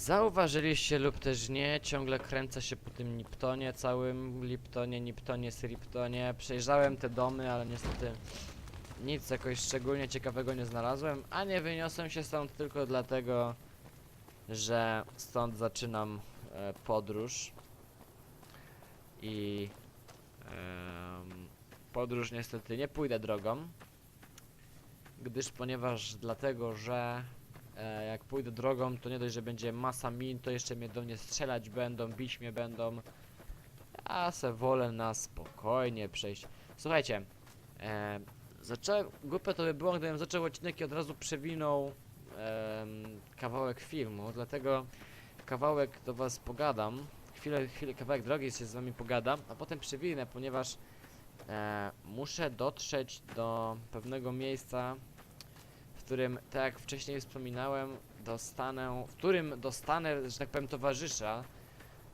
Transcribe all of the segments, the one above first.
Zauważyliście lub też nie, ciągle kręcę się po tym Liptonie, całym Liptonie, Niptonie, Sriptonie. Przejrzałem te domy, ale niestety nic jakoś szczególnie ciekawego nie znalazłem, a nie wyniosłem się stąd tylko dlatego, że stąd zaczynam e, podróż. I em, podróż niestety nie pójdę drogą, gdyż ponieważ dlatego, że e, jak pójdę drogą, to nie dość, że będzie masa min, to jeszcze mnie do mnie strzelać będą, bić mnie będą. Ja se wolę na spokojnie przejść. Słuchajcie, e, zacząłem, głupio to by było, gdybym zaczął odcinek i od razu przewinął em, kawałek filmu, dlatego kawałek do was pogadam, chwilę, chwilę, kawałek drogi się z wami pogadam, a potem przewinę, ponieważ e, muszę dotrzeć do pewnego miejsca, którym, tak jak wcześniej wspominałem, dostanę, w którym dostanę, że tak powiem, towarzysza,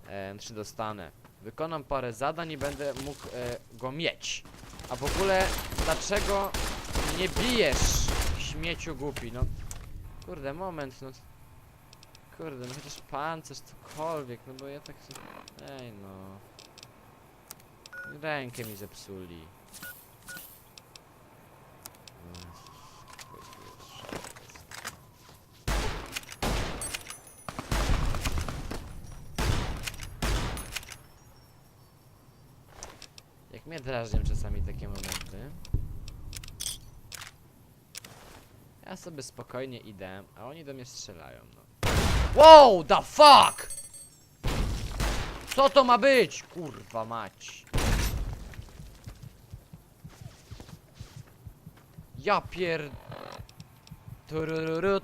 e, czy dostanę. Wykonam parę zadań i będę mógł e, go mieć. A w ogóle, dlaczego nie bijesz, śmieciu głupi, no. Kurde, moment, no. Kurde, no chociaż pancerz, cokolwiek, no bo ja tak... Ej, no. Rękę mi zepsuli. Jak mnie drażnią czasami takie momenty. Ja sobie spokojnie idę, a oni do mnie strzelają, no. Wow, the fuck! Co to ma być? Kurwa mać. Ja pier... Tururu.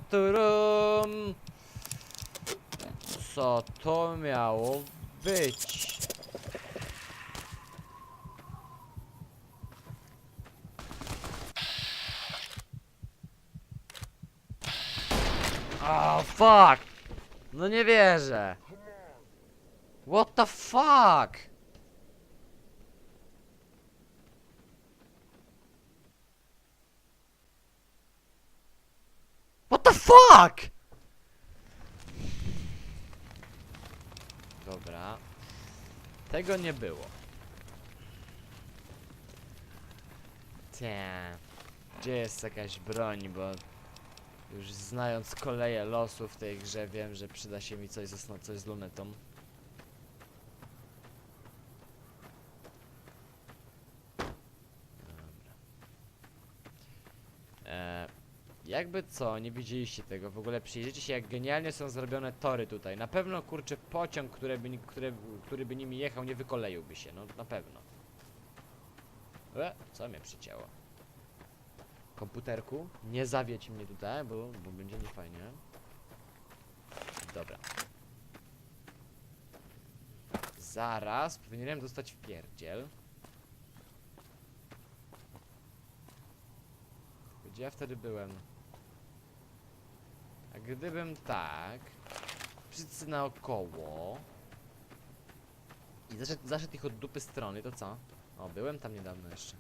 Co to miało być? Oh, fuck! No nie wierzę. What the fuck? What the fuck? Dobra. Tego nie było. Tie. Gdzie jest jakaś broń, bo już znając koleje losu w tej grze wiem, że przyda się mi coś, coś z lunetą. E, jakby co, nie widzieliście tego, w ogóle przyjrzyjcie się jak genialnie są zrobione tory tutaj. Na pewno kurczę pociąg, który by, które, który by nimi jechał nie wykoleiłby się, no na pewno. E, co mnie przycięło? Komputerku. Nie zawiedź mnie tutaj, bo, bo będzie niefajnie. Dobra. Zaraz powinienem dostać w pierdziel. Gdzie ja wtedy byłem? A gdybym tak... Wszyscy naokoło... I zaszedł, zaszedł ich od dupy strony, to co? O, byłem tam niedawno jeszcze.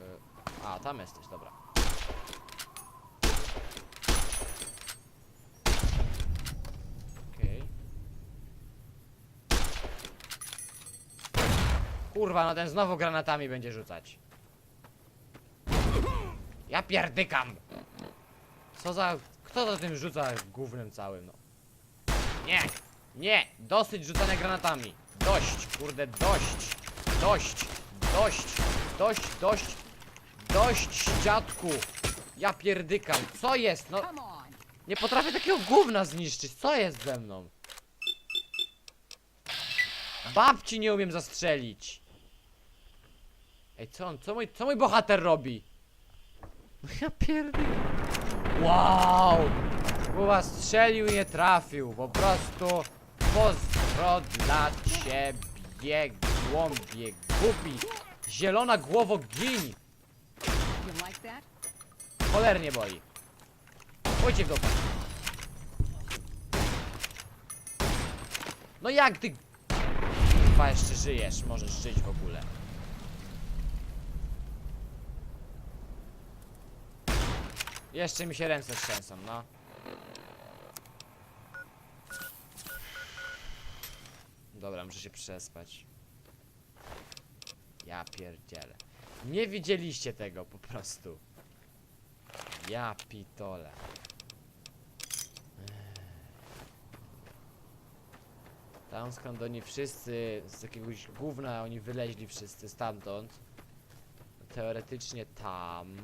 Y, A, tam jesteś, dobra. Okej. Kurwa, no ten znowu granatami będzie rzucać. Ja pierdykam! Co za... Kto za tym rzuca gównem całym, no? Nie! Nie! Dosyć rzucania granatami! Dość, kurde, dość! Dość! Dość! Dość, dość! Dość, dziadku! Ja pierdykam, co jest? No, nie potrafię takiego gówna zniszczyć, co jest ze mną? Babci nie umiem zastrzelić! Ej, co on, co mój, co mój bohater robi? No ja pierdykam. Wow! Kuba strzelił i nie trafił, po prostu pozdro dla ciebie, głąbie, głupi! Zielona głowo, gin! Cholernie boi. Pójdźcie w dupę. No jak ty... Chyba jeszcze żyjesz, możesz żyć w ogóle. Jeszcze mi się ręce trzęsą, no. Dobra, muszę się przespać. Ja pierdzielę. Nie widzieliście tego po prostu. Ja pitole. Tam skąd oni wszyscy z jakiegoś gówna oni wyleźli wszyscy stamtąd. Teoretycznie tam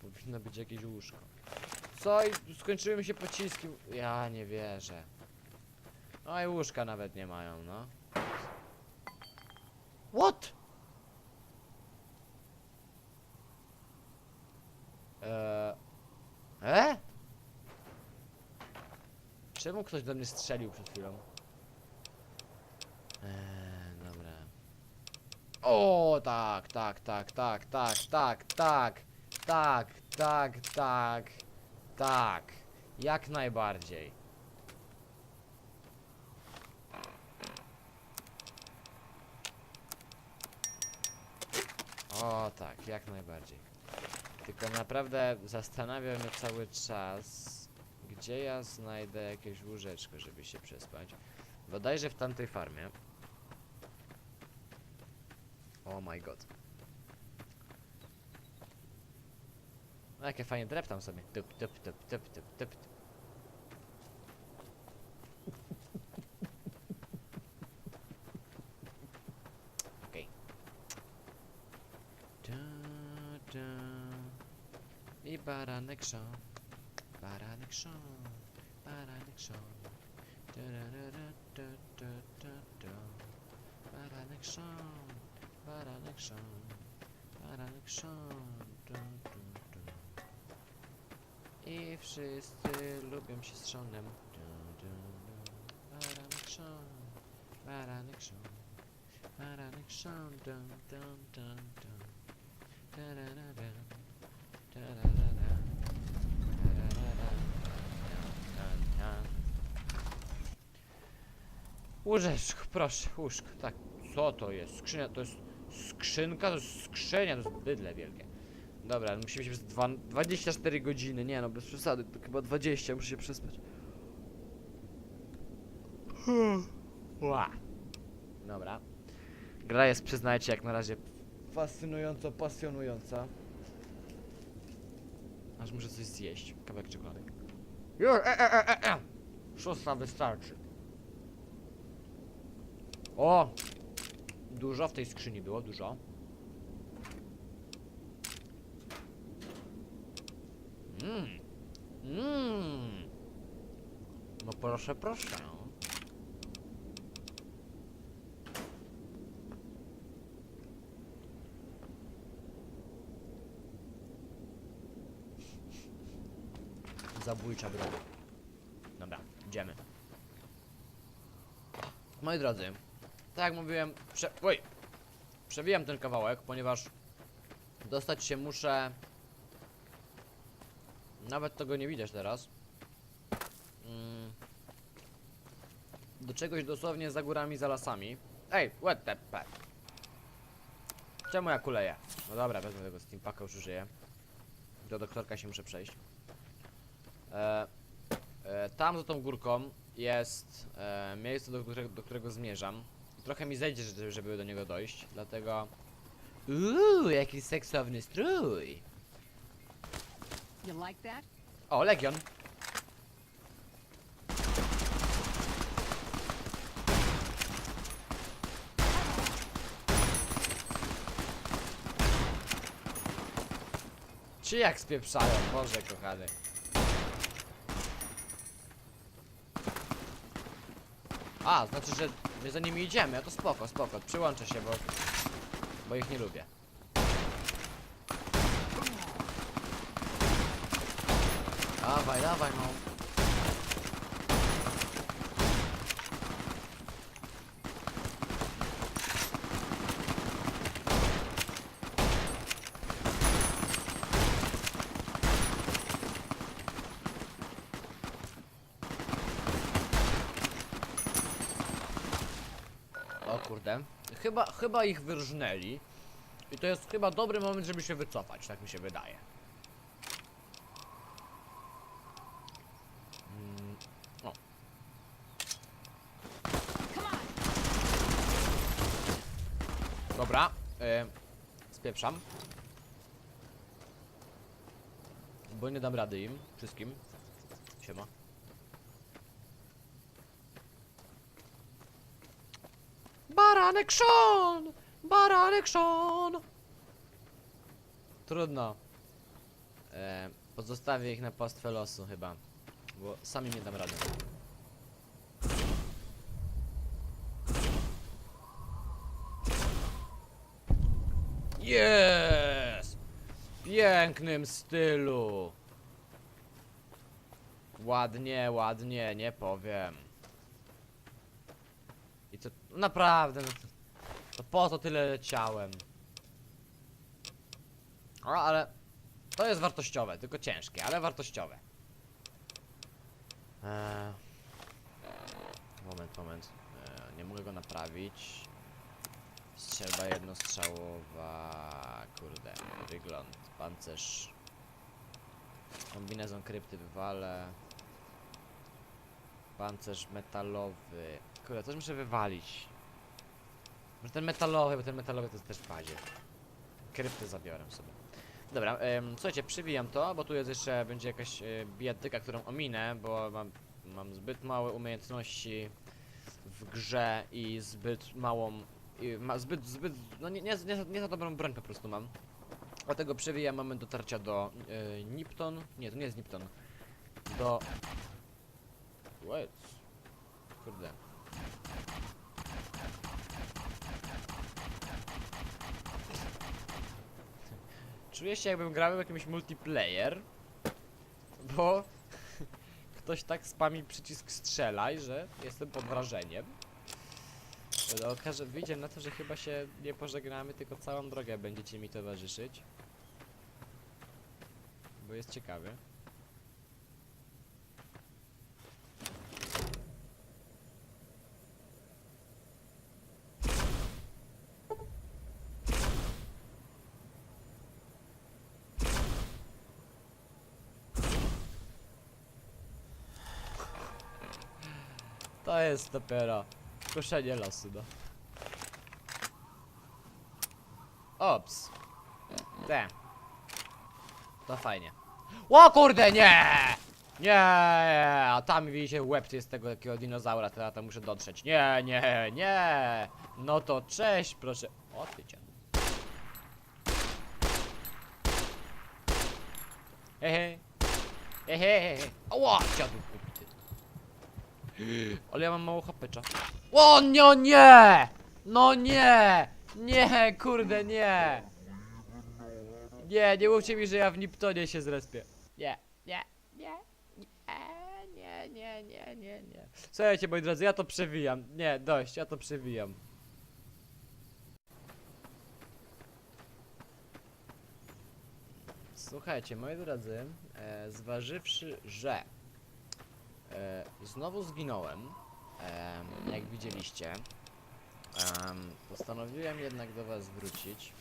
powinno być jakieś łóżko. Co? I skończyły mi się pociski. Ja nie wierzę. No i łóżka nawet nie mają, no. What? Eee. E? Czemu ktoś do mnie strzelił przed chwilą? Eee, dobra. O, tak, tak, tak, tak, tak, tak, tak, tak, tak, tak, tak. Jak najbardziej. O, tak, jak najbardziej. Tylko naprawdę zastanawiam się cały czas, gdzie ja znajdę jakieś łóżeczko, żeby się przespać. Bodajże w tamtej farmie. Oh my god. No jakie fajnie dreptam sobie. Tup, tup, tup, tup, tup, tup. Okej. Da. I baranek szał. Bionic Show, Bionic Show. Da da da da da da da Bionic Show, Bionic Show, Bionic Show. Du, du, du. I wszyscy lubią się z Seanem. Bionic Show, Bionic Show. Bionic Show, dum dum dum dum. Da da da da da da da. Łóżeczko, proszę, łóżko. Tak, co to jest? Skrzynia, to jest skrzynka, to jest skrzynia, to jest bydle wielkie. Dobra, musimy się przez dwa, 24 godziny, nie no, bez przesady, to chyba 20, muszę się przespać. Dobra. Gra jest, przyznajcie, jak na razie fascynująco, pasjonująca. Aż muszę coś zjeść. Kawałek czekolady. Już, e, e, e, e, e. Szósta wystarczy. O! Dużo w tej skrzyni było, dużo. Mmm. Mmm. No proszę, proszę. Zabójcza broń. Dobra, idziemy. Moi drodzy, tak jak mówiłem, prze... Oj! Przewijam ten kawałek, ponieważ dostać się muszę... Nawet tego nie widać teraz. Mm. Do czegoś dosłownie za górami, za lasami. Ej, what the? Czemu ja kuleję? No dobra, wezmę tego steampaka, już żyję. Do doktorka się muszę przejść. E, e, tam za tą górką jest e, miejsce, do, do którego zmierzam. Trochę mi zejdzie, żeby, żeby do niego dojść, dlatego... Uuu, jaki seksowny strój! O, Legion! Czy jak spieprzają, Boże kochany. A, znaczy, że my za nimi idziemy, a to spoko, spoko, przyłączę się, bo... Bo ich nie lubię. Dawaj, dawaj, no. kurde. Chyba, chyba ich wyrżnęli. I to jest chyba dobry moment, żeby się wycofać, tak mi się wydaje. Mm. Dobra, e, spieprzam. Bo nie dam rady im, wszystkim. Siema. Baranek Sean! Baranek Sean! Trudno. E, pozostawię ich na pastwę losu chyba. Bo sami nie dam rady. Jest! W pięknym stylu. Ładnie, ładnie, nie powiem. I co? Naprawdę, no to, to po to tyle leciałem. O, ale to jest wartościowe, tylko ciężkie, ale wartościowe. Eee, moment, moment. Eee, nie mogę go naprawić. Strzelba jednostrzałowa. Kurde, wygląd, pancerz. Kombinezon krypty wywalę. Pancerz metalowy. Kurde, coś muszę wywalić. Może ten metalowy, bo ten metalowy to jest też w bazie. Krypty zabiorę sobie. Dobra, em, słuchajcie, przywijam to, bo tu jest jeszcze, będzie jakaś e, bijatyka, którą ominę, bo mam, mam zbyt małe umiejętności w grze i zbyt małą, i ma, zbyt, zbyt, no nie, nie, nie, nie za dobrą broń po prostu mam. Dlatego przewijam moment dotarcia do e, Nipton, nie, to nie jest Nipton, do... Wait. Kurde. Czuję się jakbym grał w jakimś multiplayer, bo ktoś tak spami przycisk strzelaj, że jestem pod wrażeniem. Ale okaże, wyjdzie na to, że chyba się nie pożegnamy, tylko całą drogę będziecie mi towarzyszyć. Bo jest ciekawy. Jest dopiero koszenie losu, no. Ops. Te. To fajnie. O kurde, nie! Nie, a tam widzicie łeb jest tego takiego dinozaura, ja tam muszę dotrzeć. Nie, nie, nie! No to cześć, proszę. O ty cię. Hehe. Hehe, dziadu kupity. Ale ja mam mało hapecza. O, no nie! No nie! Nie, kurde, nie! Nie, nie mówcie mi, że ja w Niptonie się zrespię. Nie, nie, nie, nie, nie, nie, nie, nie, nie. Słuchajcie, moi drodzy, ja to przewijam. Nie, dość, ja to przewijam. Słuchajcie, moi drodzy, e, zważywszy, że znowu zginąłem, em, jak widzieliście, em, postanowiłem jednak do was wrócić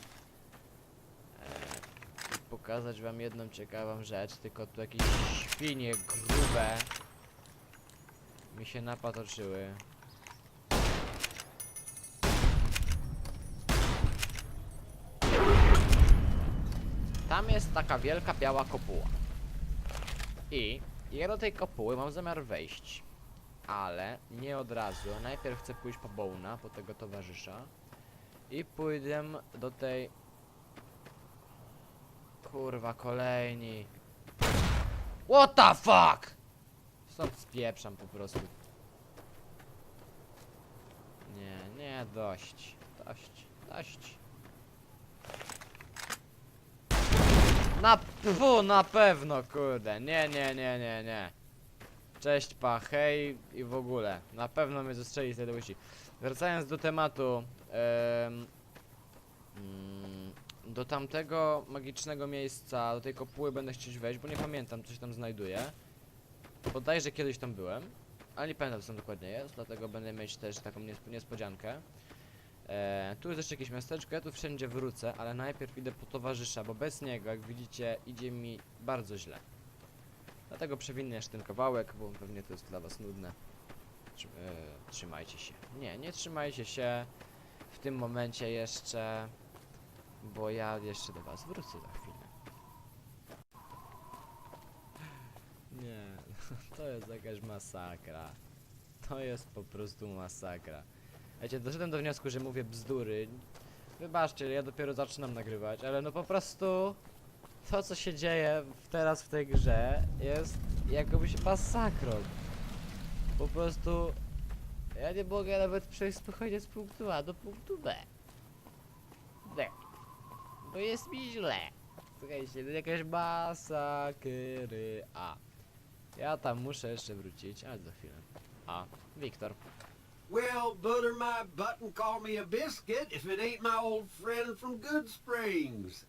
e, i pokazać wam jedną ciekawą rzecz, tylko tu jakieś świnie grube mi się napatoczyły. Tam jest taka wielka biała kopuła. I ja do tej kopuły mam zamiar wejść. Ale nie od razu. Najpierw chcę pójść po Bouna, po tego towarzysza. I pójdę do tej... Kurwa, kolejni. What the fuck? Stąd spieprzam po prostu. Nie, nie, dość. Dość, dość. Na, fu, na pewno, kurde. Nie, nie, nie, nie, nie. Cześć, pa, hej i w ogóle. Na pewno mnie zastrzeli z łysi. Wracając do tematu. em, mm, do tamtego magicznego miejsca, do tej kopuły będę chcieć wejść, bo nie pamiętam, co się tam znajduje. Bodajże kiedyś tam byłem, ale nie pamiętam, co tam dokładnie jest, dlatego będę mieć też taką niesp- niespodziankę. E, tu jest jeszcze jakieś miasteczko, ja tu wszędzie wrócę, ale najpierw idę po towarzysza, bo bez niego, jak widzicie, idzie mi bardzo źle. Dlatego przewinę jeszcze ten kawałek, bo pewnie to jest dla was nudne. Trzy, e, trzymajcie się. Nie, nie trzymajcie się w tym momencie jeszcze, bo ja jeszcze do was wrócę za chwilę. Nie, to jest jakaś masakra. To jest po prostu masakra. Wiecie, doszedłem do wniosku, że mówię bzdury. Wybaczcie, ja dopiero zaczynam nagrywać, ale no po prostu to, co się dzieje teraz w tej grze jest jakobyś masakrą. Po prostu ja nie mogę nawet przejść spokojnie z punktu A do punktu B. B. Bo jest mi źle. Słuchajcie, to jakaś masakry A. Ja tam muszę jeszcze wrócić, ale za chwilę. A, Wiktor. Well, butter my butt and call me a biscuit if it ain't my old friend from Good Springs.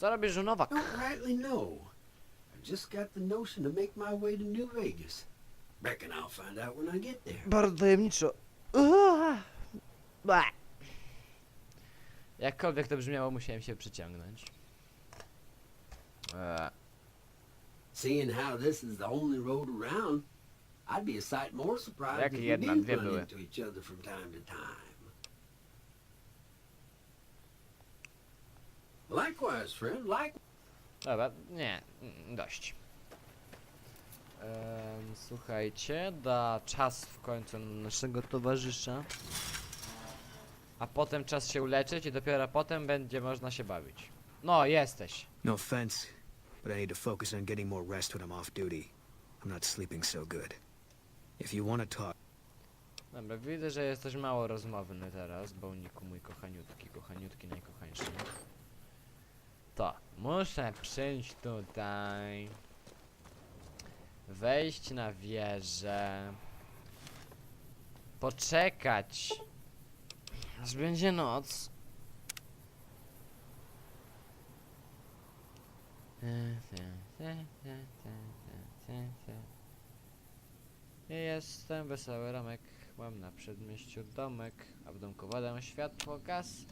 Co robisz, Nowak? Don't rightly know. I just got the notion to make my way to New Vegas. Reckon I'll find out when I get there. Bardzo tajemniczo. Uaa! Ba. Jakkolwiek to brzmiało, musiałem się przyciągnąć. Eee, Seeing how this is the only road around, I'd be a sight more surprised Jakie if we jedna, did dwie run były. into each other from time to time. Likewise, friend. Like. Dobra, nie, mm, dość. Em, słuchajcie, da czas w końcu na naszego towarzysza. A potem czas się uleczyć i dopiero potem będzie można się bawić. No, jesteś. No offense, but I need to focus on getting more rest when I'm off duty. I'm not sleeping so good. If you want to talk, Dobra, widzę, że jesteś mało rozmowny teraz, Boniku mój kochaniutki, kochaniutki, najkochańszy. To, muszę przyjść tutaj. Wejść na wieżę. Poczekać. Aż będzie noc. Jestem wesoły Romek, mam na przedmieściu domek, a w domku wodę, światło, gaz.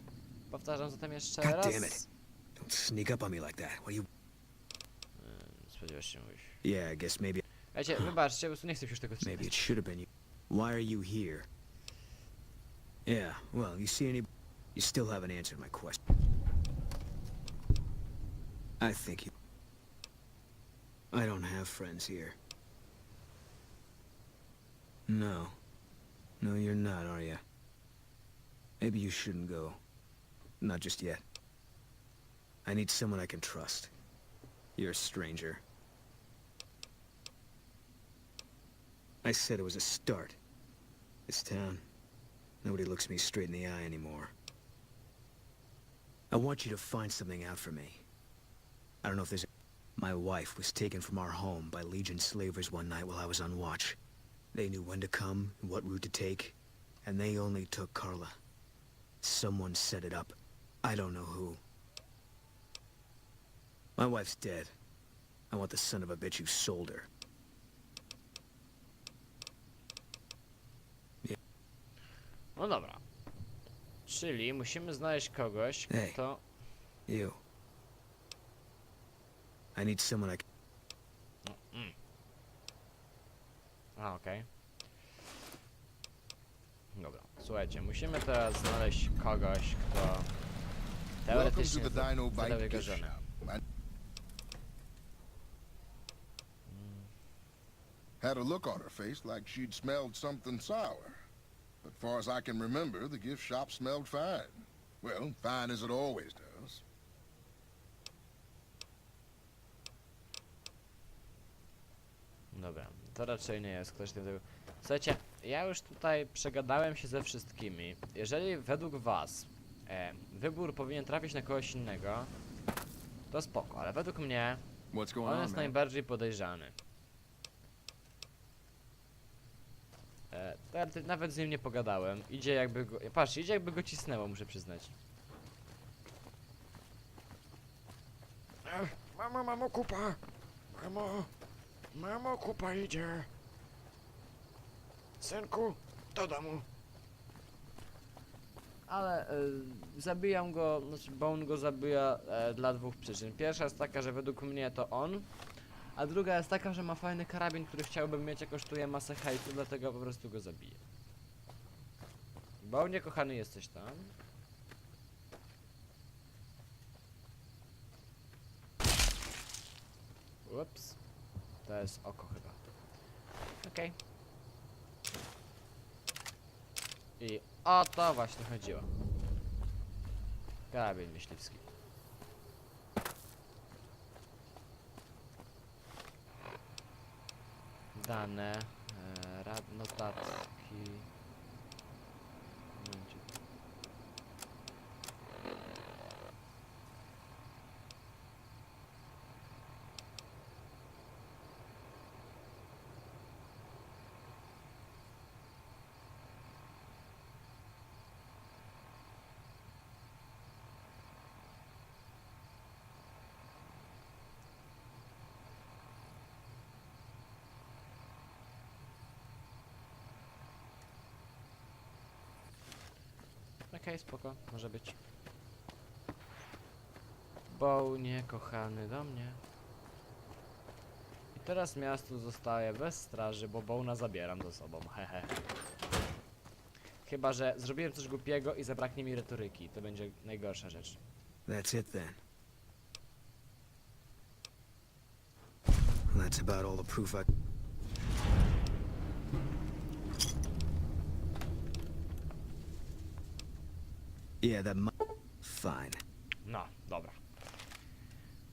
Powtarzam zatem jeszcze God raz. damn it. don't sneak up on me like that. What do you? Ym, Spodziewasz się mówić. Yeah, I guess maybe Wiecie, wybaczcie, po prostu nie chcę już tego maybe it czytać. should have been you. Why are you here? Yeah, well, you see any? You still haven't answered my question. I think you. I don't have friends here. No. No, you're not, are you? Maybe you shouldn't go. Not just yet. I need someone I can trust. You're a stranger. I said it was a start. This town, nobody looks me straight in the eye anymore. I want you to find something out for me. I don't know if there's... My wife was taken from our home by Legion slavers one night while I was on watch. They knew when to come and what route to take, and they only took Carla. Someone set it up. I don't know who. My wife's dead. I want the son of a bitch who sold her. Yeah. No dobra. Czyli musimy znaleźć kogoś, kto... You. I need someone I can... A, okej. Dobra, słuchajcie, musimy teraz znaleźć kogoś, kto... Welcome to Teoretycznie the Dino zadał Bite jego gift żonę. shop. I had a look on her face like she'd smelled something sour. But far as I can remember, the gift shop smelled fine. Well, fine as it always does. Dobra, to raczej nie jest ktoś tego. Słuchajcie, ja już tutaj przegadałem się ze wszystkimi. Jeżeli według was e, wybór powinien trafić na kogoś innego, to spoko, ale według mnie on jest najbardziej podejrzany. E, nawet- nawet z nim nie pogadałem. Idzie jakby go. Patrz, idzie jakby go cisnęło, muszę przyznać. Mamo, mamo, kupa! Mamo! Mamo, kupa idzie! Synku, do domu! ale e, zabijam go, znaczy Bone go zabija e, dla dwóch przyczyn. Pierwsza jest taka, że według mnie to on, a druga jest taka, że ma fajny karabin, który chciałbym mieć, a kosztuje masę hajsu, dlatego po prostu go zabiję. Bone, kochany, jesteś tam. Ups. To jest oko chyba. Okej. I o to właśnie chodziło. Karabin myśliwski. Dane, e, rad, notatki. Okej, spoko, może być. Boł niekochany do mnie. I teraz miasto zostaje bez straży, bo Bołna zabieram ze sobą, hehe. Chyba, że zrobiłem coś głupiego i zabraknie mi retoryki, to będzie najgorsza rzecz. That's it then. That's about all the proof I... Yeah, that Fine. No, dobra.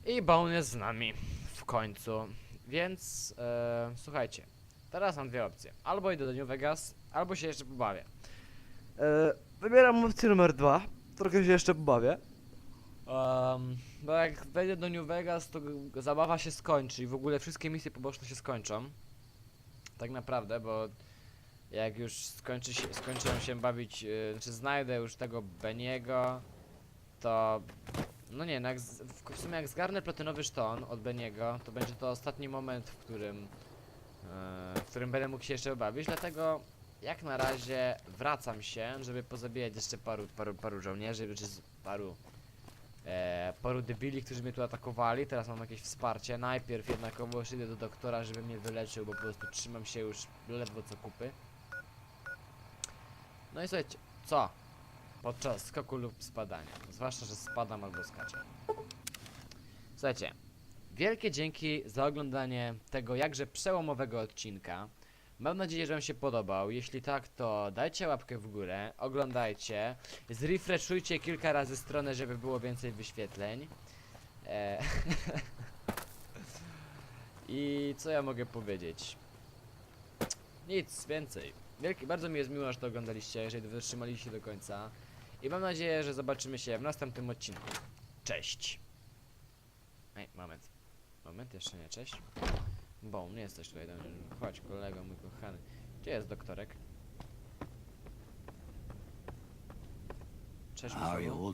I Bone jest z nami w końcu. Więc e, słuchajcie, teraz mam dwie opcje. Albo idę do New Vegas, albo się jeszcze pobawię. E, wybieram opcję numer dwa. Trochę się jeszcze pobawię. Um, bo jak wejdę do New Vegas, to zabawa się skończy i w ogóle wszystkie misje poboczne się skończą. Tak naprawdę, bo jak już skończy się, skończę się bawić, e, znaczy znajdę już tego Beniego, to no nie, no jak z, w, w sumie jak zgarnę platynowy szton od Beniego, to będzie to ostatni moment, w którym e, w którym będę mógł się jeszcze bawić, dlatego jak na razie wracam się, żeby pozabijać jeszcze paru, paru, paru żołnierzy, czy paru e, paru debili, którzy mnie tu atakowali, teraz mam jakieś wsparcie, najpierw jednakowoż idę do doktora, żeby mnie wyleczył, bo po prostu trzymam się już ledwo co kupy. No i słuchajcie, co? podczas skoku lub spadania. Zwłaszcza, że spadam albo skaczę. Słuchajcie, wielkie dzięki za oglądanie tego jakże przełomowego odcinka. Mam nadzieję, że Wam się podobał. Jeśli tak, to dajcie łapkę w górę, oglądajcie, zrefreshujcie kilka razy stronę, żeby było więcej wyświetleń. E I co ja mogę powiedzieć? Nic więcej. Wielki, bardzo mi jest miło, że to oglądaliście, jeżeli wytrzymaliście do końca. I mam nadzieję, że zobaczymy się w następnym odcinku. Cześć! Ej, moment. Moment, jeszcze nie, cześć. Bo nie jesteś tutaj, dobrze. chodź kolego mój kochany. Gdzie jest doktorek? Cześć, Michał.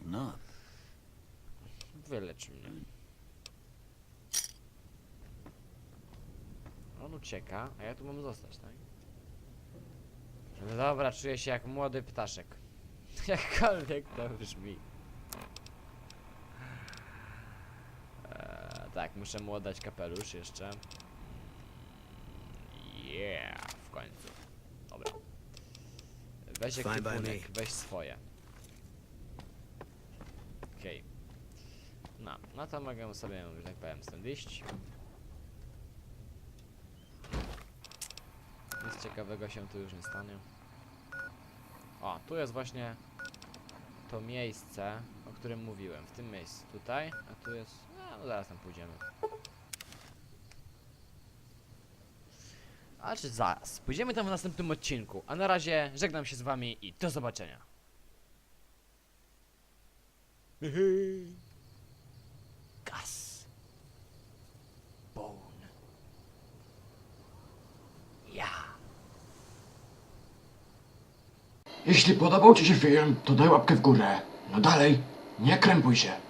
Wylecz mnie. On ucieka, a ja tu mam zostać, tak? No dobra, czuję się jak młody ptaszek. Jakkolwiek to brzmi. Eee, tak, muszę mu oddać kapelusz jeszcze. Yeah, w końcu. Dobra. Weź ekwipunek, weź swoje. Okej. No, no to mogę sobie, że tak powiem, stąd iść. Ciekawego się tu już nie stanie. O, tu jest właśnie to miejsce, o którym mówiłem. W tym miejscu tutaj, a tu jest... No, no zaraz tam pójdziemy. A czy zaraz? Pójdziemy tam w następnym odcinku. A na razie żegnam się z wami i do zobaczenia. Gas. Bone. Ja. Jeśli podobał Ci się film, to daj łapkę w górę. No dalej, nie krępuj się.